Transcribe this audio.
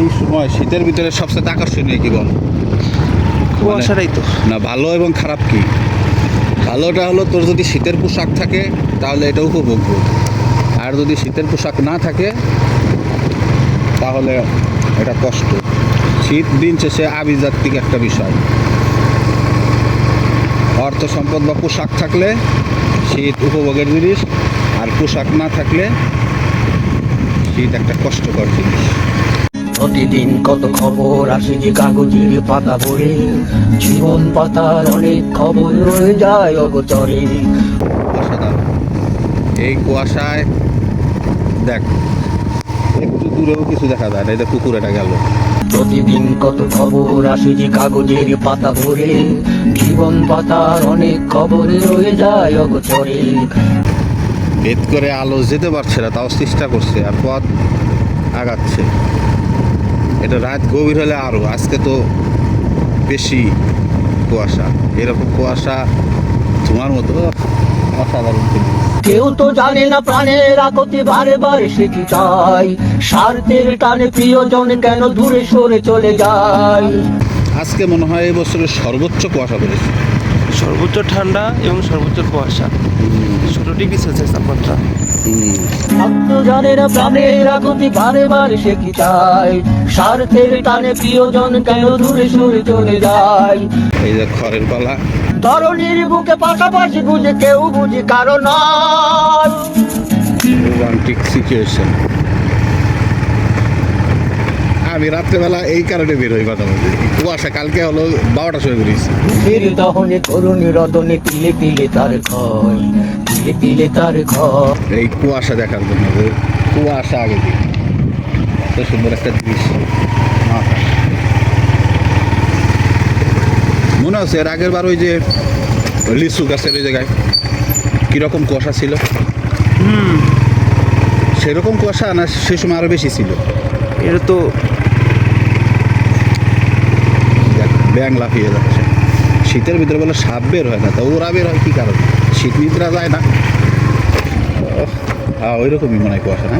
এই সময় শীতের ভিতরে সবচেয়ে আকর্ষণীয় কি বল? কুয়াশাটাই তো। না ভালো এবং খারাপ কি? ভালোটা হলো তোর যদি শীতের পোশাক থাকে তাহলে এটা উপভোগ্য। আর যদি শীতের পোশাক না থাকে তাহলে এটা কষ্ট। শীত দিন শেষে আবিজাত্মিক একটা বিষয়। অর্থ সম্পদ বা পোশাক থাকলে শীত উপভোগের জিনিস আর পোশাক না থাকলে শীত একটা কষ্টকর জিনিস। প্রতিদিন কত খবর আসে যে কাগজের পাতা ভরে। জীবন পাতার অনেক খবর রয়ে যায় অগোচরে। এই কুয়াশায় দেখ একটু দূরেও কিছু দেখা যায় না এটা পুকুরেটা গেল। প্রতিদিন কত খবর আসে যে কাগজের পাতা ভরে। জীবন পাতার অনেক খবর রয়ে যায় অগোচরে। ভেদ করে আলো যেতে পারছে না তাও চেষ্টা করছে আর পথ আগাচ্ছে। এটা রাত গভীর হলে আরও আজকে তো বেশি কুয়াশা। এরকম কুয়াশা তোমার মতো অসাধারণ কেউ তো জানে না প্রাণের আকতি বারে বারে সে কি চাই স্বার্থের টানে প্রিয়জন কেন দূরে সরে চলে যায়? আজকে মনে হয় এবছরের সর্বোচ্চ কুয়াশা পড়েছে। সর্বোচ্চ ঠান্ডা এবং সর্বোচ্চ কুয়াশা। ষোলো ডিগ্রি সেলসিয়াস তাপমাত্রা। আত্মজনের প্রাণের আকুতি বারে বারে সে কি চায়? স্বার্থের টানে প্রিয়জন কেন দূরে সরে চলে যায়? এই যে খড়ের পালা। ধরনীর বুকে পাশাপাশি বুঝে কেউ বুঝি কারণ। রোমান্টিক সিচুয়েশন আমি রাত্রেবেলা এই কারণে বের হই মাঝে মাঝে কুয়াশা কালকে হলো বারোটার সময় বেরিয়েছি বুকের দহনে করুণী রদনে তিলে তিলে তার ক্ষয় তিলে তিলে তার ক্ষয়। এই কুয়াশা দেখার জন্য কুয়াশা আগে এত সুন্দর একটা দৃশ্য। মনে আছে এর আগের বার ওই যে লিচু গাছের ওই জায়গায় কীরকম কুয়াশা ছিল? হুম। সেরকম কুয়াশা না সে সময় আরও বেশি ছিল? এটা তো দেখ, ব্যাং লাফিয়ে যাচ্ছে। শীতের ভিতরে বলে সাপ বের হয় না, তা ওরা বের হয় কী কারণ? শীত নিদ্রা যায় না। হ্যাঁ ওই রকমই মনে হয় কুয়াশা, না?